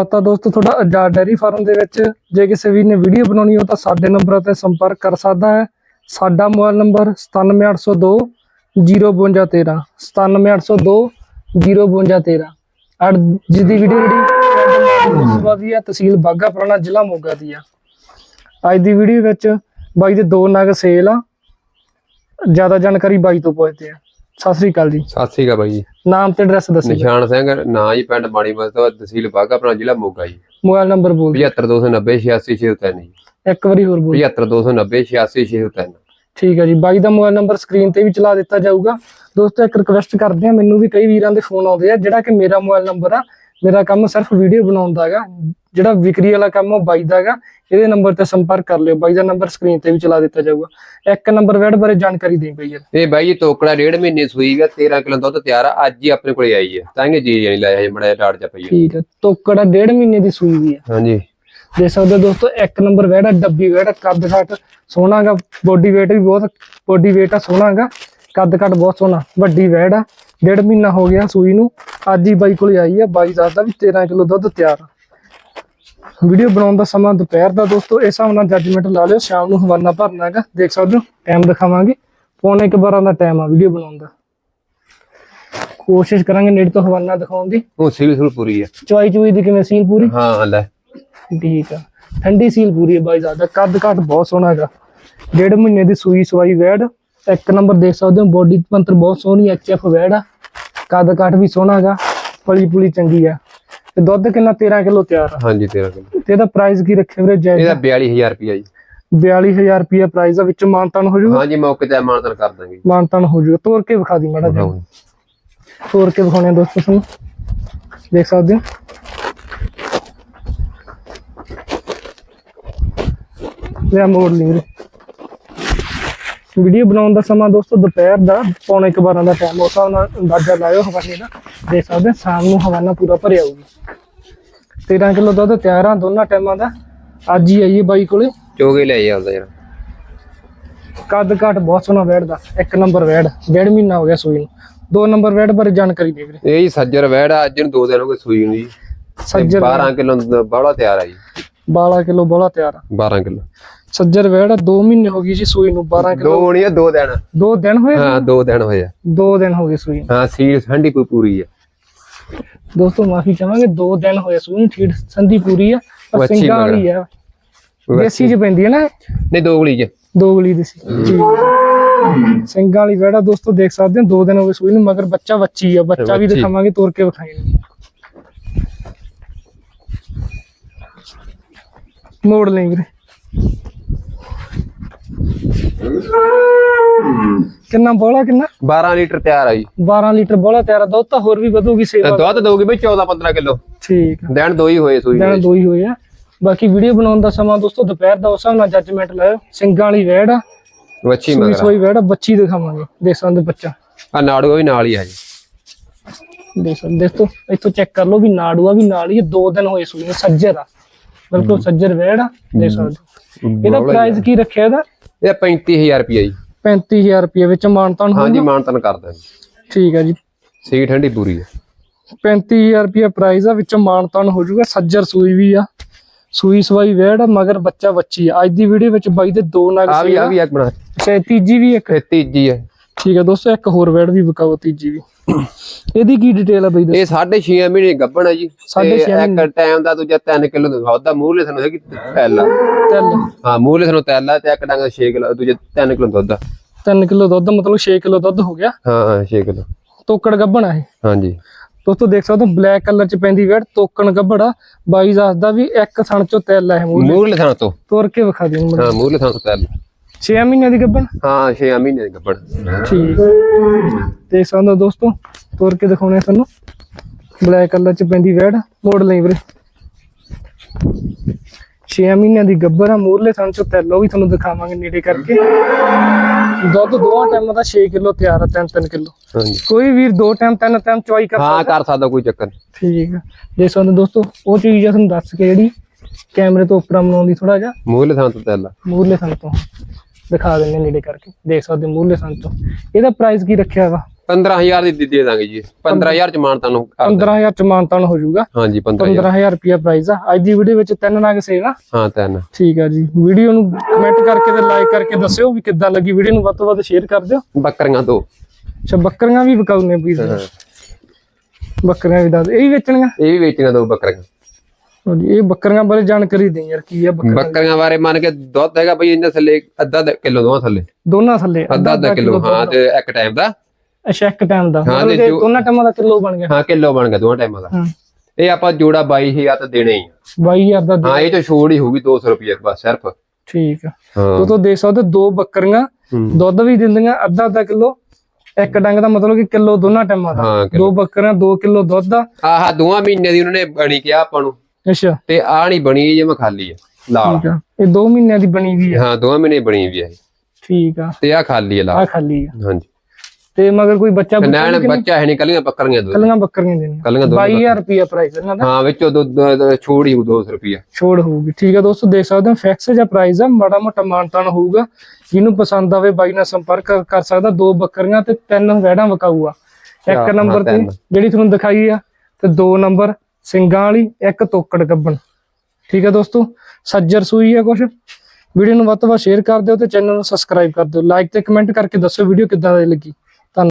ਸਵਾਗਤ ਹੈ ਦੋਸਤੋ ਤੁਹਾਡਾ ਆਜ਼ਾਦ ਡੈਰੀ ਫਾਰਮ ਦੇ ਵਿੱਚ ਜੇ ਕਿਸੇ ਵੀ ਨੇ ਵੀਡੀਓ ਬਣਾਉਣੀ ਹੋ ਤਾਂ ਸਾਡੇ ਨੰਬਰਾਂ ਤੇ ਸੰਪਰਕ ਕਰ ਸਕਦਾ ਹੈ। ਸਾਡਾ ਮੋਬਾਈਲ ਨੰਬਰ 97802 05213 97802 05213 ਅੜ ਜਿਸ ਦੀ ਵੀਡੀਓ ਜਿਹੜੀ ਸਭਾ ਦੀ ਹੈ ਤਹਿਸੀਲ ਬਾਗਾ ਪੁਰਾਣਾ ਜ਼ਿਲ੍ਹਾ ਮੋਗਾ ਦੀ ਆ। ਅੱਜ ਦੀ ਵੀਡੀਓ ਵਿੱਚ ਬਾਈ ਦੇ ਦੋ ਨਗ ਸੇਲ ਆ। ਜ਼ਿਆਦਾ ਜਾਣਕਾਰੀ ਬਾਈ ਤੋਂ ਪੁੱਛਦੇ ਆ। ਸਤਿ ਸ੍ਰੀ ਅਕਾਲ ਜੀ। ਸਤਿ ਸ੍ਰੀ ਅਕਾਲ ਬਾਈ ਜੀ। ਨਾਮ ਤੇ ਐਡਰੈਸ ਦੱਸੋ ਨਿਸ਼ਾਨ ਸਿੰਘ ਨਾਂ ਜੀ ਪਿੰਡ ਮਾੜੀ ਮਸਤਵਾ ਤਹਿਸੀਲ ਬਾਗਾ ਆਪਣਾ ਜ਼ਿਲ੍ਹਾ ਮੋਗਾ ਜੀ। ਮੋਬਾਈਲ ਨੰਬਰ ਬੋਲ ਦਿਓ। 75290 86603 ਜੀ। ਇੱਕ ਵਾਰੀ ਹੋਰ ਬੋਲ 75290 86603 ਠੀਕ ਹੈ ਜੀ ਬਾਈ ਦਾ ਮੋਬਾਈਲ ਨੰਬਰ ਸਕਰੀਨ ਤੇ ਵੀ ਚਲਾ ਦਿੱਤਾ ਜਾਊਗਾ। ਦੋਸਤੋ ਇੱਕ ਰਿਕਵੈਸਟ ਕਰਦੇ ਆ ਮੈਨੂੰ ਵੀ ਕਈ ਵੀਰਾਂ ਦੇ ਫੋਨ ਆਉਂਦੇ ਆ ਜਿਹੜਾ ਕਿ ਮੇਰਾ ਮੋਬਾਈਲ ਨੰਬਰ ਆ ਮੇਰਾ ਕੰਮ ਸਿਰਫ ਵੀਡੀਓ ਬਣਾਉਣ ਦਾ ਹੈਗਾ। ਜਿਹੜਾ ਵਿਕਰੀ ਵਾਲਾ ਕੰਮ ਉਹ ਬਾਈ ਦਾ ਹੈਗਾ। ਇਹਦੇ ਨੰਬਰ ਤੇ ਸੰਪਰਕ ਕਰ ਲਿਓ। ਬਾਈ ਦਾ ਨੰਬਰ ਸਕਰੀਨ ਤੇ ਵੀ ਚਲਾ ਦਿੱਤਾ ਜਾਊਗਾ। ਇੱਕ ਨੰਬਰ ਵੈਡ ਬਾਰੇ ਜਾਣਕਾਰੀ ਦੇ ਬਈ ਯਾਰ। ਇਹ ਬਾਈ ਜੀ ਤੋਕੜਾ ਡੇਢ ਮਹੀਨੇ ਸੂਈ ਗਿਆ 13 ਕਿਲੋ ਦੁੱਧ ਤਿਆਰ ਆ। ਅੱਜ ਹੀ ਆਪਣੇ ਕੋਲੇ ਆਈ ਹੈ ਤਾਂ ਇਹ ਜੀ ਨਹੀਂ ਲਾਇਆ ਜੀ ਮੜਾ ਡਾੜ ਜਾ ਪਈ ਹੈ ਠੀਕ ਹੈ ਤੋਕੜਾ ਡੇਢ ਮਹੀਨੇ ਦੀ ਸੂਈ ਵੀ ਹੈ ਹਾਂਜੀ। ਦੇਖ ਸਕਦੇ ਹੋ ਦੋਸਤੋ ਇੱਕ ਨੰਬਰ ਵੈਡ ਆ ਡੱਬੀ ਵੈਡ ਆ, ਕੱਦ ਘੱਟ ਸੋਹਣਾਗਾ ਬੋਡੀ weight ਵੀ ਬਹੁਤ ਬੋਡੀ weight ਆ ਸੋਹਣਾਗਾ ਕੱਦ ਘੱਟ ਬਹੁਤ ਸੋਹਣਾ। ਵੱਡੀ ਵੈਡ ਆ। ਡੇਢ ਮਹੀਨਾ ਹੋ ਗਿਆ ਸੂਈ ਨੂੰ। ਅੱਜ ਹੀ ਬਾਈ ਕੋਲ ਆਈ ਆ। ਬਾਈ ਦੱਸਦਾ ਵੀ 13 ਕਿਲੋ ਦੁੱਧ ਤਿਆਰ ਆ। ਵੀਡੀਓ ਬਣਾਉਣ ਦਾ ਸਮਾਂ ਦੁਪਹਿਰ ਦਾ ਦੋਸਤੋ ਇਸ ਹਿਸਾਬ ਨਾਲ ਜੱਜਮੈਂਟ ਲਾ ਲਿਓ ਸ਼ਾਮ ਨੂੰ ਹਵਾਨਾ ਭਰਨਾ ਹੈਗਾ। ਦੇਖ ਸਕਦੇ ਹੋ ਟਾਈਮ ਦਿਖਾਵਾਂਗੇ। ਪੌਣੇ ਕੁ 12 ਦਾ ਟਾਈਮ ਆ ਵੀਡੀਓ ਬਣਾਉਣ ਦਾ। ਕੋਸ਼ਿਸ਼ ਕਰਾਂਗੇ ਨੇੜੇ ਤੋਂ ਹਵਾਨਾ ਦਿਖਾਉਣ ਦੀ। ਉਹ ਸੀਲ ਸੂਲ ਪੂਰੀ ਹੈ ਚੁਆਈ ਚੁਈ ਦੀ ਕਿਵੇਂ ਸੀਲ ਪੂਰੀ? ਹਾਂ ਲੈ। ਠੀਕ ਆ। ਠੰਡੀ ਸੀਲ ਪੂਰੀ ਹੈ ਬਾਈ ਜ਼ਿਆਦਾ ਕੱਦ ਘੱਟ ਬਹੁਤ ਸੋਹਣਾ ਹੈਗਾ। ਡੇਢ ਮਹੀਨੇ ਦੀ ਸੂਈ ਸਵਾਈ ਵੈੜ। ਇੱਕ ਨੰਬਰ ਦੇਖ ਸਕਦੇ ਹੋ ਬੋਡੀ ਪੰਤਰ ਬਹੁਤ ਸੋਹਣੀ ਐਚ ਐਫ ਵੈੜ ਆ। ਕੱਦ ਘੱਟ ਵੀ ਸੋਹਣਾ ਹੈਗਾ। ਪਲੀ ਪੁਲੀ ਚੰਗੀ ਆ। ਤੇ ਦੁੱਧ ਕਿੰਨਾ? 13 ਕਿਲੋ ਤਿਆਰ ਆ। ਹਾਂਜੀ 13 ਕਿਲੋ। ਤੇ ਇਹਦਾ ਪ੍ਰਾਈਸ ਕੀ ਰੱਖਿਆ ਵੀਰੇ ਜਾਇਜ਼ ਇਹਦਾ 42000 ਰੁਪਿਆ ਜੀ। 42000 ਰੁਪਏ ਪ੍ਰਾਈਸ ਆ ਵਿੱਚ ਮਾਨਤਾਨ ਹੋ ਜਾਊਗਾ ਹਾਂਜੀ ਮੌਕੇ ਤੇ ਮਾਨਤਨ ਕਰ ਦਾਂਗੇ ਜੀ। ਮਾਨਤਾਨ ਹੋ ਜਾਊਗਾ ਤੋੜ ਕੇ ਵਿਖਾ ਦੀ ਮਾੜਾ ਹਾਂ। ਤੋੜ ਕੇ ਵਿਖਾਉਣੇ ਦੋਸਤੋ ਤੁਹਾਨੂੰ। ਦੇਖ ਸਕਦੇ ਹੋ। ਲੈ ਮੋੜ ਲਈ ਵੀਰੇ। ਵੀਡੀਓ ਬਣਾਉਣ ਦਾ ਸਮਾਂ ਦੋਸਤੋ ਦੁਪਹਿਰ ਦਾ ਪੌਣੇ 12 ਦਾ ਟਾਈਮ ਉਸ ਨਾਲ ਅੰਦਾਜ਼ਾ ਲਾਇਓ ਹਵਾਨੇ ਦਾ ਦੇਖ ਸਕਦੇ ਹੋ ਸ਼ਾਮ ਨੂੰ ਹਵਾਨਾ ਪੂਰਾ ਭਰਿਆ ਹੋਊਗੀ। 13 ਕਿਲੋ ਦੁੱਧ ਤਿਆਰ ਆ ਦੋਨਾਂ ਟਾਈਮਾਂ ਦਾ। ਅੱਜ ਹੀ ਆਈਏ ਬਾਈ ਕੋਲੇ। ਚੋਗੇ ਲੈ ਜਾਂਦਾ ਯਾਰ ਕੱਦ ਘੱਟ ਬਹੁਤ ਸੋਹਣਾ ਵੈੜ ਦਾ ਇੱਕ ਨੰਬਰ ਵੈੜ ਡੇਢ ਮਹੀਨਾ ਹੋ ਗਿਆ ਸੂਈ ਨੂੰ। ਦੋ ਨੰਬਰ ਵੈੜ ਬਾਰੇ ਜਾਣਕਾਰੀ ਦੇ ਵੀਰੇ। ਇਹ ਜੀ ਸੱਜਰ ਵੈੜ ਆ ਅੱਜ ਨੂੰ ਦੋ ਦਿਨ ਹੋ ਗਏ ਸੂਈ ਨੂੰ ਜੀ। ਸੱਜਰ 12 ਕਿਲੋ ਬਾਹਲਾ ਤਿਆਰ ਆ ਜੀ। 12 ਕਿਲੋ ਬੋਲਾ ਤਿਆਰ ਆ। 12 ਕਿਲੋ। ਸੱਜਰ ਵੈੜ 2 ਮਹੀਨੇ ਹੋ ਗਈ ਜੀ ਸੂਈ ਨੂੰ 12 ਕਿਲੋ। ਦੋ ਨਹੀਂ ਦੋ ਦਿਨ। ਦੋ ਦਿਨ ਹੋਏ ਹਾਂ ਦੋ ਦਿਨ ਹੋਏ ਆ। ਦੋ ਦਿਨ ਹੋ ਗਏ ਸੂਈ ਨੂੰ। ਹਾਂ ਸੀਲ ਠੰਡੀ ਪੂ- ਪੂਰੀ ਆ। ਦੋਸਤੋ ਮਾਫੀ ਚਾਹਾਂਗੇ ਦੋ ਦਿਨ ਹੋਏ ਸੂਈ ਨੂੰ ਠੀਕ ਸੰਧੀ ਪੂਰੀ ਆ ਉਹ ਪਰ ਅੱਛੀ ਸਿੰਘਾਂ। ਵਾਲੀ ਆ। ਦੇਸੀ ਚ ਪੈਂਦੀ ਹੈ ਨਾ ਇਹ? ਨਹੀਂ ਦੋ ਗਲੀ ਚ। ਦੋ ਗਲੀ ਦੀ ਸੀ ਜੀ ਸਿੰਘਾਂ ਵਾਲੀ ਵੈੜਾ ਦੋਸਤੋ ਦੇਖ ਸਕਦੇ ਹੋ ਦੋ ਦਿਨ ਹੋ ਗਏ ਸੂਈ ਨੂੰ ਮਗਰ ਬੱਚਾ ਬੱਚੀ ਆ। ਬੱਚਾ ਵੀ ਬੱਚੀ। ਦਿਖਾਵਾਂਗੇ ਤੋੜ ਕੇ ਵਿਖਾਏਂਗੇ ਮੋੜ ਲਈ ਵੀਰੇ। ਕਿੰਨਾ ਬੋਲਾ ਕਿੰਨਾ? 12 ਲੀਟਰ ਤਿਆਰ ਆ ਜੀ। 12 ਲੀਟਰ ਬੋਲਾ ਤਿਆਰ ਆ ਦੁੱਧ ਤਾਂ ਹੋਰ ਵੀ ਵਧੂਗੀ ਸੇਵਾ ਦੁੱਧ ਦੋਗੇ ਬਈ 14 15 ਕਿਲੋ। ਠੀਕ ਆ। ਦੋ ਹੀ ਹੋਏ ਸੂਈ ਦਿਨ ਦੇ ਹੀ ਹੋਏ ਆ। ਬਾਕੀ ਵੀਡੀਓ ਬਣਾਉਣ ਦਾ ਸਮਾਂ ਦੋਸਤੋ ਦੁਪਹਿਰ ਦਾ ਉਸ ਨਾਲ ਜੱਜਮੈਂਟ ਲਾਇਓ। ਸਿੰਘਾਂ ਵਾਲੀ ਵੈੜ ਆ। ਸੂਈ ਮਗਰ ਸੋਈ ਵੈੜ ਆ ਬੱਚੀ ਦਿਖਾਵਾਂਗੇ ਦੇਖ ਸਕਦੇ ਬੱਚਾ। ਆ ਨਾੜੂਆ ਵੀ ਨਾਲ ਹੀ ਆ ਜੀ। ਦੇਖ ਸਕਦੇ ਦੇਖੋ ਇੱਥੋਂ ਚੈੱਕ ਕਰ ਲਓ ਵੀ ਨਾੜੂਆ ਵੀ ਨਾਲ ਹੀ ਆ, ਦੋ ਦਿਨ ਹੋਏ ਸੂਈ ਸੱਜਰ ਆ। ਬਿਲਕੁਲ ਸੱਜਰ ਵੈੜ ਆ ਦੇਖ ਸਕਦੇ। ਇਹਦਾ ਪ੍ਰਾਈਸ ਕੀ ਰੱਖਿਆ ਇਹਦਾ? ਇਹ 35000 ਰੁਪਿਆ ਜੀ। 35000 ਰੁਪਏ ਵਿੱਚ ਮਾਨਤਾਨ ਹਾਂਜੀ ਹੋਊਗਾ ਮਾਨਤਨ ਕਰ ਦਾਂਗੇ ਠੀਕ ਆ ਜੀ। ਸੀ ਠੰਡੀ ਪੂਰੀ ਆ। 35000 ਰੁਪਏ ਪ੍ਰਾਈਸ ਆ ਵਿੱਚ ਮਾਨਤਾਨ ਹੋ ਜਾਊਗਾ। ਸੱਜਰ ਸੂਈ ਵੀ ਆ। ਸੂਈ ਸਵਾਈ ਵੈੜ ਮਗਰ ਬੱਚਾ ਬੱਚੀ ਆ। ਅੱਜ ਦੀ ਵੀਡੀਓ ਵਿੱਚ ਬਾਈ ਦੇ ਦੋ ਨਗ ਆ ਵੀ ਆ ਸੀ ਵੀ ਇੱਕ ਬਣਾ। ਇਹ ਤੀਜੀ ਵੀ ਇੱਕ? ਤੀਜੀ ਆ। ਠੀਕ ਆ ਦੋਸਤੋ ਇੱਕ ਹੋਰ ਵੈੜ ਵੀ ਵਿਕਾਓ ਤੀਜੀ ਵੀ। ਇਹਦੀ ਕੀ ਡਿਟੇਲ ਆ ਬਈ ਇਹ 6.5 ਮਹੀਨੇ ਗੱਭਣ ਆ ਜੀ। ਸਾਢੇ ਤੇ ਛੇ ਮਹੀਨੇ। ਇੱਕ ਟਾਈਮ ਦਾ ਦੂਜਾ 3 ਕਿਲੋ ਦਾ ਉਹਦਾ ਮੂਹਰੇ ਸਾਨੂੰ ਹੈਗੀ ਤੈਲਾ ਤਿੰਨ ਹਾਂ ਮੂਹਰੇ ਸਾਨੂੰ ਤੈਲਾ ਤੇ ਇੱਕ ਡੰਗ 6 ਕਿਲੋ ਦੂਜੇ 3 ਕਿਲੋ ਦੁੱਧ ਆ। 3 ਕਿਲੋ ਦੁੱਧ ਮਤਲਬ 6 ਕਿਲੋ ਦੁੱਧ ਹੋ ਗਿਆ। ਹਾਂ ਹਾਂ 6 ਕਿਲੋ। ਤੋਕੜ ਗੱਭਣ ਆ ਇਹ। ਹਾਂਜੀ। ਦੋਸਤੋ ਦੇਖ ਸਕਦੇ ਹੋ ਬਲੈਕ ਕਲਰ ਚ ਪੈਂਦੀ ਵੈੜ ਤੋਕਣ ਗੱਭੜਾ ਬਾਈ ਦੱਸਦਾ ਵੀ ਇੱਕ ਥਣ ਚੋਂ ਤੈਲ ਹੈ ਮੂਲ ਮੂਹਰੇ ਸਾਨੂੰ ਤੋਂ। ਤੋਰ ਕੇ ਵਿਖਾ ਦੇ ਮੁੰਡੇ ਹਾਂ ਮੂਹਰੇ ਸਾਨੂੰ ਤੈਲਾ। 6 ਮਹੀਨਿਆਂ ਦੀ ਗੱਭਣ? ਹਾਂ 6 ਮਹੀਨੇ ਦੀ ਗੱਭਣ। ਠੀਕ। ਸਕਦੇ ਹੋ ਦੋਸਤੋ ਤੋਰ ਕੇ ਦਿਖਾਉਣੇ ਤੁਹਾਨੂੰ। ਬਲੈਕ ਕਲਰ ਚ ਪੈਂਦੀ ਵੈੜ ਮੋੜ ਲਈ ਵੀਰੇ। 6 ਮਹੀਨਿਆਂ ਦੀ ਗੱਭਰ ਆ ਮੂਰਲੇ ਥਣ ਚੋਂ ਤੈਲ ਵੀ ਤੁਹਾਨੂੰ ਦਿਖਾਵਾਂਗੇ ਨੇੜੇ ਕਰਕੇ। ਦੁੱਧ ਦੋਹਾਂ ਟਾਈਮਾਂ ਦਾ 6 ਕਿਲੋ ਤਿਆਰ ਆ 3-3 ਕਿਲੋ। ਹਾਂਜੀ। ਕੋਈ ਵੀਰ ਦੋ ਟਾਈਮ ਤਿੰਨ ਟਾਈਮ ਚੁਆਈ ਕਰ ਹਾਂ ਕਰ ਸਕਦਾ ਕੋਈ ਚੱਕਰ। ਠੀਕ ਆ। ਸਕਦੇ ਹੋ ਦੋਸਤੋ ਉਹ ਚੀਜ਼ ਆ ਤੁਹਾਨੂੰ ਦੱਸ ਕੇ ਜਿਹੜੀ ਕੈਮਰੇ ਤੋਂ ਉੱਪਰ ਬਣਾਉਂਦੀ ਥੋੜਾ ਜਿਹਾ। ਮੂਹਰੇ ਸਾਨੂੰ ਤੈਲਾ ਮੂਰਲੇ ਥਣ ਤੋਂ। ਦਿਖਾ ਦਿੰਨੇ ਨੇੜੇ ਕਰਕੇ ਦੇਖ ਸਕਦੇ ਹੋ ਮੂਰਲੇ ਥਣ ਤੋਂ। ਇਹਦਾ ਪ੍ਰਾਈਸ ਕੀ ਰੱਖਿਆ ਵਾ? 15000 ਦੀ ਦੇ- ਦਾਂਗੇ ਜੀ। 15000 ਚ ਮਾਨਤਾ ਨੂੰ ਕਰ ਦਾਂਗੇ। 15000 ਚ ਮਾਨਤਾਨ ਹੋ ਜਾਊਗਾ। ਹਾਂਜੀ 15000 15000 ਰੁਪਿਆ ਪ੍ਰਾਈਸ ਆ। ਅੱਜ ਦੀ ਵੀਡੀਓ ਵਿੱਚ ਤਿੰਨ ਨਗ ਸੇਲ ਆ। ਹਾਂ ਤਿੰਨ। ਠੀਕ ਆ ਜੀ। ਵੀਡੀਓ ਨੂੰ ਕਮੈਂਟ ਕਰਕੇ ਤੇ ਲਾਈਕ ਕਰਕੇ ਦੱਸਿਓ ਵੀ ਕਿੱਦਾਂ ਲੱਗੀ ਵੀਡੀਓ ਨੂੰ। ਵੱਧ ਤੋਂ ਵੱਧ ਸ਼ੇਅਰ ਕਰ ਦਿਓ। ਬੱਕਰੀਆਂ ਦੋ। ਅੱਛਾ ਬੱਕਰੀਆਂ ਵੀ ਵਿਕਾਉਨੇ ਪਲੀਜ਼ ਬੱਕਰੀਆਂ ਵੀ ਦੱਸ ਇਹ ਵੀ ਵੇਚਣੀਆਂ? ਇਹ ਵੀ ਵੇਚੀਆਂ ਦੋ ਬੱਕਰੀਆਂ। ਹਾਂਜੀ, ਇਹ ਬੱਕਰੀਆਂ ਬਾਰੇ ਜਾਣਕਾਰੀ ਦੇ ਯਾਰ ਕੀ ਆ ਬੱਕਰੀਆਂ? ਬੱਕਰੀਆਂ ਬਾਰੇ ਮੰਨ ਕੇ ਦੁੱਧ ਹੈਗਾ ਬਈ ਇਹਨਾਂ ਥੱਲੇ ਅੱਧਾ ਕਿਲੋ ਦੋਵਾਂ ਥੱਲੇ। ਦੋਨਾਂ ਥੱਲੇ ਅੱਧਾ ਅੱਧਾ ਕਿਲੋ ਹਾਂ ਤੇ ਇੱਕ ਟਾਈਮ ਦਾ। ਅੱਛਾ ਇੱਕ ਟਾਈਮ ਦਾ। ਹਾਂ, ਤੇ ਦੋਨਾਂ ਟਾਈਮਾਂ ਦਾ ਕਿਲੋ ਬਣ ਗਿਆ। ਹਾਂ ਕਿਲੋ ਬਣ ਗਿਆ ਦੋਵਾਂ ਟਾਈਮਾਂ ਦਾ। ਇਹ ਆਪਾਂ ਜੋੜਾ 22000 ਤਾਂ ਦੇਣੇ ਹੀ ਆ। 22000 ਦਾ ਦੇ- ਹਾਂ ਇਹ ਚ ਛੋੜ ਹੀ ਹੋਊਗੀ 200 ਰੁਪਏ ਬਸ ਸਿਰਫ। ਠੀਕ ਆ। ਉਹ ਤੋਂ ਦੇਖ ਸਕਦੇ ਦੋ ਬੱਕਰੀਆਂ। ਦੁੱਧ ਵੀ ਦਿੰਦੀਆਂ ਅੱਧਾ ਅੱਧਾ ਕਿਲੋ। ਇੱਕ ਡੰਗ ਦਾ ਮਤਲਬ ਕਿ ਕਿਲੋ ਦੋਨਾਂ ਟਾਈਮਾਂ ਦਾ। ਦੋ ਬੱਕਰੀਆਂ 2 ਕਿਲੋ ਦੁੱਧ ਆ ਆਹ ਦੋਵਾਂ ਮਹੀਨੇ ਦੀ ਉਹਨਾਂ ਨੇ ਬਣੀ ਕਿਹਾ ਆਪਾਂ ਨੂੰ। ਅੱਛਾ। ਤੇ ਆ ਨਹੀਂ ਬਣੀ ਜਿਵੇਂ ਖਾਲੀ ਆ ਲਾਲ। ਠੀਕ ਆ। ਇਹ 2 ਮਹੀਨਿਆਂ ਦੀ ਬਣੀ ਵੀ ਆ। ਹਾਂ ਦੋਵਾਂ ਮਹੀਨੇ ਬਣੀ ਵੀ ਆ ਇਹ। ਠੀਕ ਆ। ਤੇ ਆ ਖਾਲੀ ਆ ਆ ਲਾਲ ਖਾਲੀ ਆ। ਹਾਂਜੀ। ਤੇ ਮਗਰ ਕੋਈ ਬੱਚਾ ਬੁੱਚਾ ਨੈਣ ਬੱਚਾ ਹੈ ਨਹੀਂ ਕੱਲੀਆਂ ਬੱਕਰੀਆਂ ਦੋ। ਕੱਲੀਆਂ ਬੱਕਰੀਆਂ ਦੇਣੀਆਂ ਕੱਲੀਆਂ ਦੋ 22000 ਰੁਪਿਆ ਪ੍ਰਾਈਸ ਇਹਨਾਂ ਦਾ। ਹਾਂ ਵਿੱਚੋਂ ਦੋ ਦੋ- ਦੋ ਛੋੜ ਹੀ ਹੋਊ 200 ਰੁਪਏ ਛੋੜ ਹੋਊਗੀ। ਠੀਕ ਆ ਦੋਸਤੋ ਦੇਖ ਸਕਦੇ ਹੋ ਫਿਕਸ ਜਿਹਾ ਪ੍ਰਾਈਸ ਆ ਮਾੜਾ ਮੋਟਾ ਮਾਨਤਾਨ ਹੋਊਗਾ। ਜਿਹਨੂੰ ਪਸੰਦ ਆਵੇ ਬਾਈ ਨਾਲ ਸੰਪਰਕ ਕਰ- ਕਰ ਸਕਦਾ ਦੋ ਬੱਕਰੀਆਂ ਤੇ ਤਿੰਨ ਵੈੜਾਂ ਵਿਕਾਊਗਾ। ਇੱਕ ਹਾਂ, ਨੰਬਰ ਤੇ ਤਿੰਨ। ਜਿਹੜੀ ਤੁਹਾਨੂੰ ਦਿਖਾਈ ਆ ਤੇ ਦੋ ਨੰਬਰ ਸਿੰਗਾਂ ਵਾਲੀ, ਇੱਕ ਤੋਕੜ ਗੱਬਣ। ਠੀਕ ਹੈ ਦੋਸਤੋ, ਸੱਜਰ ਸੂਈ ਹੈ ਕੁਛ। ਵੀਡੀਓ ਨੂੰ ਵੱਧ ਤੋਂ ਵੱਧ ਸ਼ੇਅਰ ਕਰ ਦਿਓ ਤੇ ਚੈਨਲ ਨੂੰ ਸਬਸਕ੍ਰਾਈਬ ਕਰ ਦਿਓ। ਲਾਈਕ ਤੇ ਕਮੈਂਟ ਕਰਕੇ ਦੱਸੋ ਵੀਡੀਓ ਕਿੱਦਾਂ ਦੀ ਲੱਗੀ।